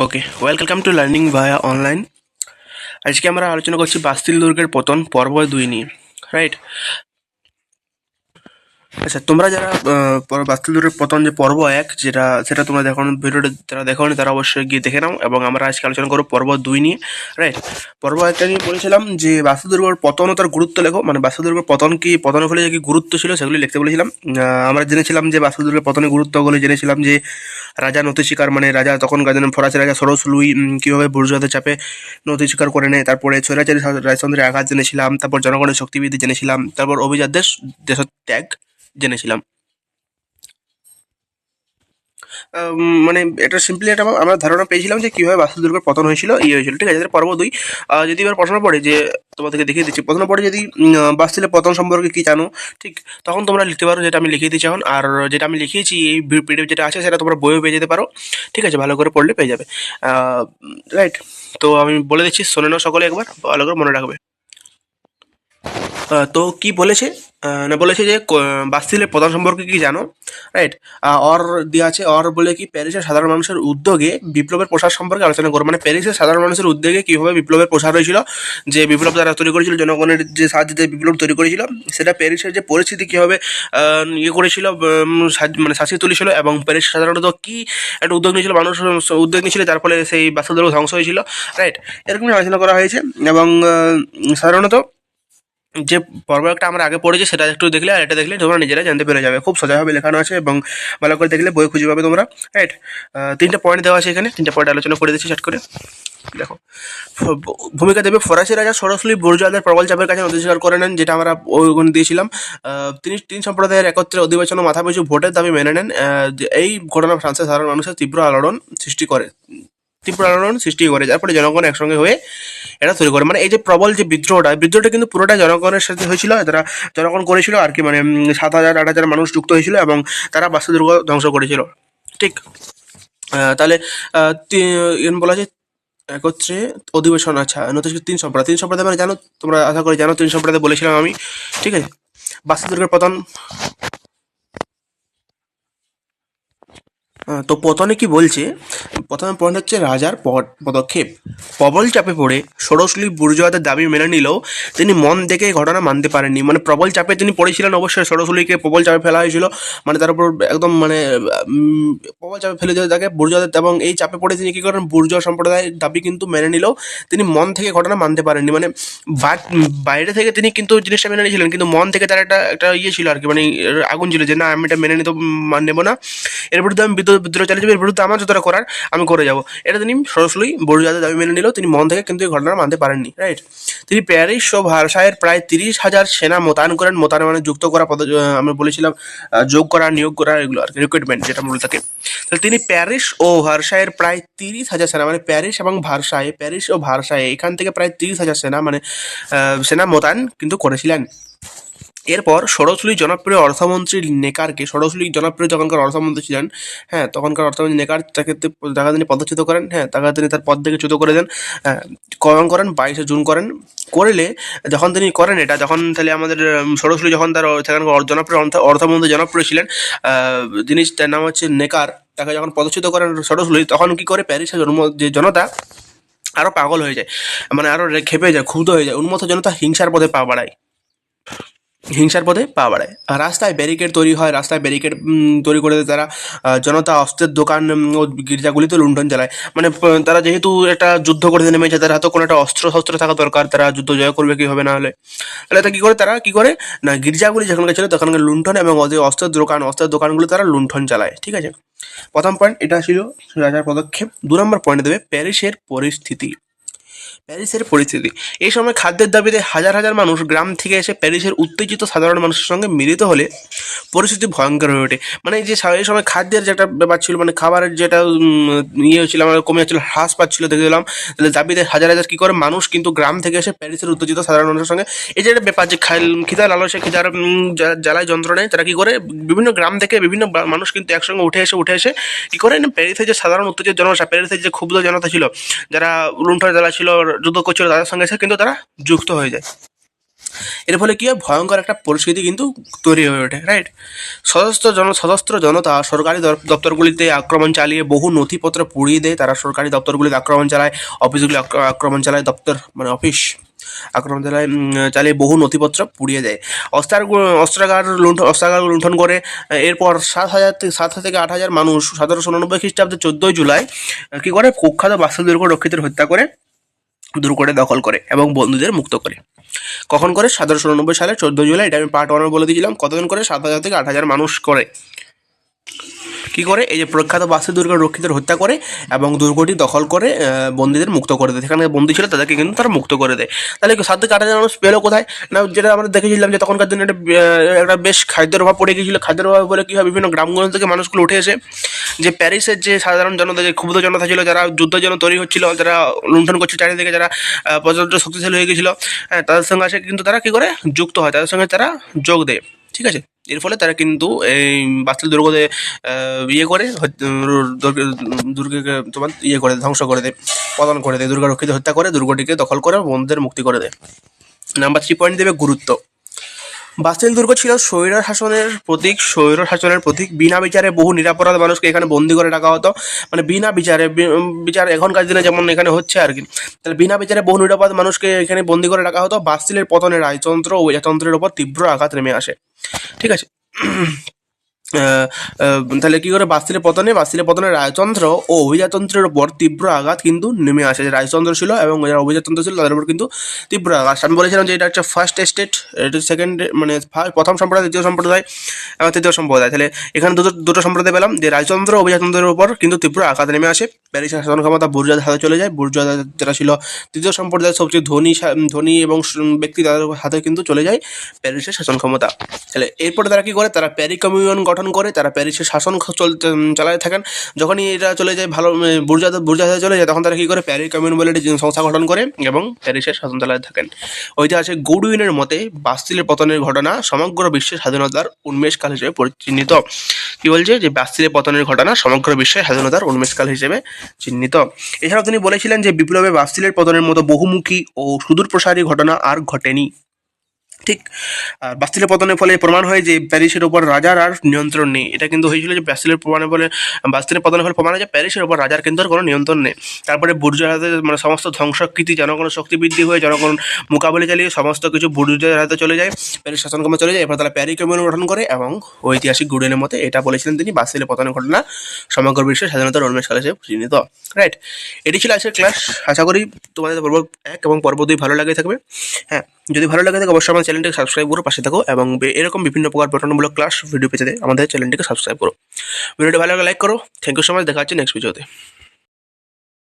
Okay welcome to learning via online আজকে আমরা আলোচনা করছি বাস্তিল দুর্গের পতন, পর্ব দুই নিয়ে রাইট আচ্ছা তোমরা যারা আহ, পর- বাস্তিল যে পর্ব এক যেটা সেটা তোমরা দেখো ভিডিওটা যারা দেখো তারা অবশ্যই গিয়ে দেখে নাও এবং আমরা আজকে আলোচনা করব পর্ব দুই নিয়ে রাইট পর্ব একটা নিয়ে বলেছিলাম যে বাস্তু দুর্গের পতন তার গুরুত্ব লেখো মানে বাস্তু দুর্গের পতন কি পতনের ফলে যে কি গুরুত্ব ছিল সেগুলি লিখতে বলেছিলাম। আমরা জেনেছিলাম যে বাস্তু দুর্গের পতনের গুরুত্বগুলো জেনেছিলাম যে রাজা নথি শিকার মানে রাজা তখন গাজন ফরাসি রাজা সরস লুই কীভাবে বুর্জুয়াদের চাপে নথি শিকার করে নেয় তারপরে স্বৈরাচারী শা- রাজতন্ত্রের আঘাত জেনেছিলাম তারপর জনগণের শক্তিবৃদ্ধি জেনেছিলাম তারপর অভিজাতদের দেশত্যাগ জেনেছিলাম। মানে এটা সিম্পলি একটা আমরা ধারণা পেয়েছিলাম যে কীভাবে বাস্তু দুর্গের পতন হয়েছিল ইয়ে হয়েছিল, ঠিক আছে? পর্ব দুই। যদি এবার প্রশ্ন পড়ে যে তোমাদেরকে দেখিয়ে দিচ্ছি, প্রশ্ন পড়ে যদি বাস্তিলের পতন সম্পর্কে কী জানো, ঠিক? তখন তোমরা লিখতে পারো যেটা আমি লিখিয়ে দিচ্ছি এখন। আর যেটা আমি লিখিয়েছি, এই পিডিএফ যেটা আছে, সেটা তোমরা বইও পেয়ে যেতে পারো। ঠিক আছে? ভালো করে পড়লে পেয়ে যাবে। রাইট তো আমি বলে দিচ্ছি, শোনে সকলে একবার, ভালো করে মনে রাখবে। তো কি বলেছে? না, বলেছে যে বাস্তিলের প্রধান সম্পর্কে কি জানো? রাইট অর দেওয়া আছে, অর বলে কি প্যারিসের সাধারণ মানুষের উদ্যোগে বিপ্লবের প্রসার সম্পর্কে আলোচনা করো। মানে প্যারিসের সাধারণ মানুষের উদ্যোগে কীভাবে বিপ্লবের প্রসার হয়েছিল, যে বিপ্লব তারা তৈরি করেছিল, জনগণের যে সাহায্যে বিপ্লব তৈরি করেছিল, সেটা প্যারিসের যে পরিস্থিতি কীভাবে ইয়ে করেছিল মানে শাসিয়ে তুলেছিল এবং প্যারিস সাধারণত কি একটা উদ্যোগ নিয়েছিল, মানুষ, উদ্যোগ নিয়েছিল, যার ফলে সেই বাস্তুদুর্গ ধ্বংস হয়েছিল। রাইট এরকমই আলোচনা করা হয়েছে এবং সাধারণত যে পর্ব একটা আমরা আগে পড়েছি সেটা একটু দেখলে আর এটা দেখলে তোমরা নিজেরা জানতে পেরে যাবে। খুব সোজাভাবে লেখানো আছে এবং ভালো করে দেখলে বই খুঁজে পাবে তোমরা। রাইট তিনটা পয়েন্ট দেওয়া আছে এখানে। তিনটা পয়েন্ট আলোচনা করে দিচ্ছি চট করে। দেখো ভূমিকা দেবে ফরাসি রাজা সরাসরি বুর্জুয়াদের প্রবল চাপের কাছে অধিকার করে নেন, যেটা আমরা ওইখানে দিয়েছিলাম। তিনি তিন সম্প্রদায়ের একত্রে অধিবেশন মাথা পিছু ভোটের দাবি মেনে নেন। এই ঘটনা ফ্রান্সের সাধারণ মানুষের তীব্র আলোড়ন সৃষ্টি করে। তীব্র আলোড়ন সৃষ্টি করে যার ফলে জনগণ একসঙ্গে হয়ে এটা তৈরি করে। মানে এই যে প্রবল যে বিদ্রোহটা বিদ্রোহটা কিন্তু পুরোটা জনগণের সাথে হয়েছিল তারা জনগণ করেছিল আর কি মানে সাত হাজার আট হাজার মানুষ যুক্ত হয়েছিল এবং তারা বাস্তুদুর্গ ধ্বংস করেছিল। ঠিক? তাহলে আহ, বলা যায় একত্রে অধিবেশন আচ্ছা নতুন তিন সম্প্রদায় তিন সম্প্রদায় মানে জানো তোমরা আশা করি জানো তিন সম্প্রদায় বলেছিলাম আমি ঠিক আছে? বাস্তুদুর্গের আহ, তো পতনে কি বলছে? প্রথমে পয়েন্ট হচ্ছে রাজার পদ- পদক্ষেপ। প্রবল চাপে পড়ে ষোড়শলি বুর্জোয়াদের দাবি মেনে নিলেও তিনি মন এই ঘটনা মানতে পারেননি। মানে প্রবল চাপে তিনি পড়েছিলেন অবশ্যই, ষোড়শলিকে প্রবল চাপে ফেলা হয়েছিল। মানে তার উপর একদম মানে প্রবল চাপে ফেলে দিয়ে তাকে বুর্জোয়াদের, এবং এই চাপে পড়ে তিনি কী করেন? বুর্জোয়া সম্প্রদায়ের দাবি কিন্তু মেনে নিলেও তিনি মন থেকে ঘটনা মানতে পারেননি। মানে বাইরে থেকে তিনি কিন্তু জিনিসটা মেনে নিয়েছিলেন, কিন্তু মন থেকে তার একটা একটা ইয়ে ছিল আর কি মানে আগুন ছিল যে, না, আমি এটা মেনে নিতে নেব না। এর বিরুদ্ধে আমি বিদ্রোহ এর বিরুদ্ধে আমার যতটা করার আমি করে যাব। এটা তিনি সরাসরি বড়জাদের দাবি মেনে নিলেও তিনি মন থেকে কিন্তু এই ঘটনা মানতে পারেননি রাইট তিনি প্যারিস ও ভারসায়ের প্রায় তিরিশ হাজার সেনা মোতায়েন করেন, মোতায়েন মানে যুক্ত করা পদ আমরা বলেছিলাম যোগ করা, নিয়োগ করা, এগুলো আর কি রিক্রুটমেন্ট যেটা বলে থাকে। তাহলে তিনি প্যারিস ও ভারসায়ের প্রায় তিরিশ হাজার সেনা মানে প্যারিস এবং ভারসায়ে প্যারিস ও ভারসায়ে এখান থেকে প্রায় তিরিশ হাজার সেনা মানে সেনা মোতায়েন কিন্তু করেছিলেন। এরপর ষোড়শলী জনপ্রিয় অর্থমন্ত্রী নেকারকে ষোড়শলী জনপ্রিয় যখনকার অর্থমন্ত্রী ছিলেন হ্যাঁ তখনকার অর্থমন্ত্রী নেকার তাকে তাকে তিনি পদচ্যুত করেন হ্যাঁ তাকে তিনি তার পদ থেকে চ্যুত করে দেন হ্যাঁ, কখন করেন বাইশে জুন করেন করলে যখন তিনি করেন এটা যখন তাহলে আমাদের উম, যখন তার সেখানকার জনপ্রিয় অর্থ- অর্থমন্ত্রী জনপ্রিয় ছিলেন যিনি তার নাম হচ্ছে নেকার তাকে যখন পদচ্যুত করেন ষোড়শলী তখন কি করে? প্যারিসের জন্ম যে জনতা আরও পাগল হয়ে যায় মানে আরও ক্ষেপে যায় ক্ষুব্ধ হয়ে যায় উন্মত্ত জনতা হিংসার পথে পা বাড়ায়। হিংসার পথে পা বাড়ায়। রাস্তায় ব্যারিকেড তৈরি হয়, রাস্তায় ব্যারিকেড তৈরি করে তারা জনতা অস্ত্রের দোকান ও গির্জাগুলিতে লুণ্ঠন চালায়। মানে তারা যেহেতু একটা যুদ্ধ করতে নেমেছে, তাদের হাতে কোনো একটা অস্ত্র শস্ত্র থাকা দরকার, তারা যুদ্ধ জয় করবে কি হবে না হলে। তাহলে তা কি করে তারা? কি করে? না, গির্জাগুলি যেখানকার ছিল, তখনকার লুণ্ঠন এবং ওদের অস্ত্রের দোকান, অস্ত্রের দোকানগুলো তারা লুণ্ঠন চালায়, ঠিক আছে? প্রথম পয়েন্ট এটা ছিল রাজার পদক্ষেপ। দু নম্বর পয়েন্ট দেবে, প্যারিসের পরিস্থিতি। প্যারিসের পরিস্থিতি। এই সময় খাদ্যের দাবিতে হাজার হাজার মানুষ গ্রাম থেকে এসে প্যারিসের উত্তেজিত সাধারণ মানুষের সঙ্গে মিলিত হলে পরিস্থিতি ভয়ঙ্কর হয়ে ওঠে। মানে যে এই সময় খাদ্যের যেটা ব্যাপার ছিল মানে খাবারের যেটা ইয়ে হচ্ছিল আমার কমে যাচ্ছিল, হ্রাস পাচ্ছিল দেখে দিলাম তাহলে দাবিতে হাজার হাজার কী করে মানুষ কিন্তু গ্রাম থেকে এসে প্যারিসের উত্তেজিত সাধারণ মানুষের সঙ্গে এই যে একটা ব্যাপার যে খিদা লালসে খিদার জ্বালায় যন্ত্রণায় তারা কী করে? বিভিন্ন গ্রাম থেকে বিভিন্ন মানুষ কিন্তু একসঙ্গে উঠে এসে উঠে এসে কী করে? প্যারিসের যে সাধারণ উত্তেজিত জনতা প্যারিসের যে ক্ষুব্ধ জনতা ছিল, যারা লুণ্ঠন জ্বালা ছিল যুদ্ধ করছিল তাদের সঙ্গে এসে, কিন্তু তারা যুক্ত হয়ে যায়। এর ফলে কী হয়? ভয়ঙ্কর একটা পরিস্থিতি কিন্তু তৈরি হয়ে ওঠে রাইট সশস্ত্র জন, সশস্ত্র জনতা সরকারি দপ্তরগুলিতে আক্রমণ চালিয়ে বহু নথিপত্র পুড়িয়ে দেয়। তারা সরকারি দপ্তরগুলিতে আক্রমণ চালায়, অফিসগুলি আক্রমণ চালায়, দপ্তর মানে অফিস আক্রমণ চালায় চালিয়ে বহু নথিপত্র পুড়িয়ে দেয়। অস্ত্রার অস্ত্রাগার লুণ্ঠন অস্ত্রাগার লুণ্ঠন করে এরপর সাত হাজার থেকে সাত হাজার থেকে আট হাজার মানুষ সতেরোশো উননব্বই খ্রিস্টাব্দে চোদ্দোই জুলাই কী করে? কুখ্যাত বাস্তুল দুর্গ রক্ষিতের হত্যা করে দুর্গটা দখল করে এবং বন্ধুদের মুক্ত করে। কখন করে? সতেরোশো উনব্বই সালে চোদ্দ জুলাই। এটা আমি পার্ট ওয়ানে বলে দিয়েছিলাম। কতদিন করে? সাত হাজার থেকে আট হাজার মানুষ করে। কি করে? এই যে প্রখ্যাত বাস্তু দুর্গ রক্ষিতের হত্যা করে এবং দুর্গটি দখল করে বন্দীদের মুক্ত করে দেয়। সেখানে বন্দী ছিল তাদেরকে কিন্তু তারা মুক্ত করে দেয়। তাহলে কি সাত থেকে আট হাজার মানুষ পেল কোথায়? না যেটা আমরা দেখেছিলাম যে তখনকার দিনে একটা একটা বেশ খাদ্যের অভাব পড়ে গিয়েছিল। খাদ্যের অভাব বলে কী হয়? বিভিন্ন গ্রামগঞ্জ থেকে মানুষগুলো উঠে এসে যে প্যারিসের যে সাধারণ জনতা যে ক্ষুব্ধ জনতা ছিল যারা যুদ্ধের জন্য তৈরি হচ্ছিল যারা লুণ্ঠন করছে চারিদিকে যারা প্রচণ্ড শক্তিশালী হয়ে গেছিল হ্যাঁ, তাদের সঙ্গে আসে কিন্তু তারা কী করে? যুক্ত হয়। তাদের সঙ্গে তারা যোগ দেয়। ঠিক আছে? এর ফলে তারা কিন্তু এই বাচ্চা দুর্গতে ইয়ে করে দুর্গাকে দুর্গ- দুর্গকে তোমার ইয়ে করে ধ্বংস করে দেয়, পতন করে দেয়, দুর্গা রক্ষিত হত্যা করে, দুর্গটিকে দখল করে বন্ধুদের মুক্তি করে দেয়। নাম্বার থ্রি পয়েন্ট দেবে গুরুত্ব। বাস্তিল দুর্গ ছিল স্বৈর শাসনের প্রতীক স্বৈর শাসনের প্রতীক। বিনা বিচারে বহু নিরাপরাধ মানুষকে এখানে বন্দি করে রাখা হতো। মানে বিনা বিচারে বিচার এখনকার দিনে যেমন এখানে হচ্ছে আর কি। তাহলে বিনা বিচারে বহু নিরাপরাধ মানুষকে এখানে বন্দি করে রাখা হতো। বাস্তিলের পতনে রাজতন্ত্র ও প্রজাতন্ত্রের ওপর তীব্র আঘাত নেমে আসে। ঠিক আছে? তাহলে কি করে? বাস্তিলের পতনে বাস্তিলের পতনে রাজতন্ত্র ও অভিজাতন্ত্রের উপর তীব্র আঘাত কিন্তু নেমে আসে। রাজতন্ত্র ছিল এবং যারা অভিজাতন্ত্র ছিল, তাদের উপর কিন্তু তীব্র আঘাত। আমি বলেছিলাম যে এটা হচ্ছে ফার্স্ট স্টেট এটা সেকেন্ড মানে প্রথম সম্প্রদায়, দ্বিতীয় সম্প্রদায়, এবং তৃতীয় সম্প্রদায়। তাহলে এখানে দুটো দুটো সম্প্রদায় পেলাম, যে ও অভিজাতন্ত্রের উপর কিন্তু তীব্র আঘাত নেমে আসে। প্যারিসের শাসন ক্ষমতা বুর্জাদের হাতে চলে যায়। বুর্জাদা যারা ছিল, তৃতীয় সম্প্রদায়ের সবচেয়ে ধনী ধনী এবং ব্যক্তি তাদের হাতে কিন্তু চলে যায় প্যারিসের শাসন ক্ষমতা। তাহলে এরপরে তারা কি করে? তারা প্যারি কমিউন গঠন করে, তারা প্যারিসের শাসন চলতে চালাতে থাকেন। যখনই এটা চলে যায়, ভালো বুর্জাদা বুর্জাদা চলে যায়, তখন তারা কী করে? প্যারিস কমিউন বলে সংস্থা গঠন করে এবং প্যারিসের শাসন চালাতে থাকেন। ঐতিহাসিক গৌডুইনের মতে, বাস্তিলের পতনের ঘটনা সমগ্র বিশ্বের স্বাধীনতার উন্মেষকাল হিসেবে পরিচিহ্নিত কী বলছে? যে বাস্তিলের পতনের ঘটনা সমগ্র বিশ্বের স্বাধীনতার উন্মেষকাল হিসেবে চিহ্নিত। এছাড়াও তিনি বলেছিলেন যে বিপ্লবে বাস্তিলের পতনের মতো বহুমুখী ও সুদূর প্রসারী ঘটনা আর ঘটেনি। ঠিক, আর বাস্তিলের পতনের ফলে প্রমাণ হয় যে প্যারিসের উপর রাজার আর নিয়ন্ত্রণ নেই। এটা কিন্তু হয়েছিল যে বাস্তিলের প্রমাণের ফলে, বাস্তিলের পতনের ফলে প্রমাণ হয় যে প্যারিসের উপর রাজার কিন্তু আর কোনো নিয়ন্ত্রণ নেই। তারপরে বুর্জের হাতে মানে সমস্ত ধ্বংসাকৃতি, জনগণের শক্তি বৃদ্ধি হয়ে জনগণ মোকাবিলা চালিয়ে সমস্ত কিছু বুর্জের হাতে চলে যায়, প্যারিস শাসন ক্ষমতা চলে যায়। এরপর তারা প্যারি কমিউন গঠন করে এবং ঐতিহাসিক গুডেনের মতে এটা বলেছিলেন তিনি, বাস্তিলের পতনের ঘটনা সমগ্র বিশ্বের স্বাধীনতার উন্মেষকাল হিসেবে চিহ্নিত রাইট এটি ছিল আজকের ক্লাস আশা করি তোমাদের পর্ব এক এবং পর্ব দুই ভালো লাগে থাকবে। হ্যাঁ যদি ভালো লাগে থাকে অবশ্যই আমার চ্যানেলটিকে সাবস্ক্রাইব করো, পাশে থাকো এবং এরকম বিভিন্ন প্রকার গঠনমূলক ক্লাস ভিডিও পেতে আমাদের চ্যানেলটিকে সাবস্ক্রাইব করো। ভিডিওটি ভালো লাগে লাইক করো। থ্যাংক ইউ সো মাচ দেখা হচ্ছে নেক্সট ভিডিওতে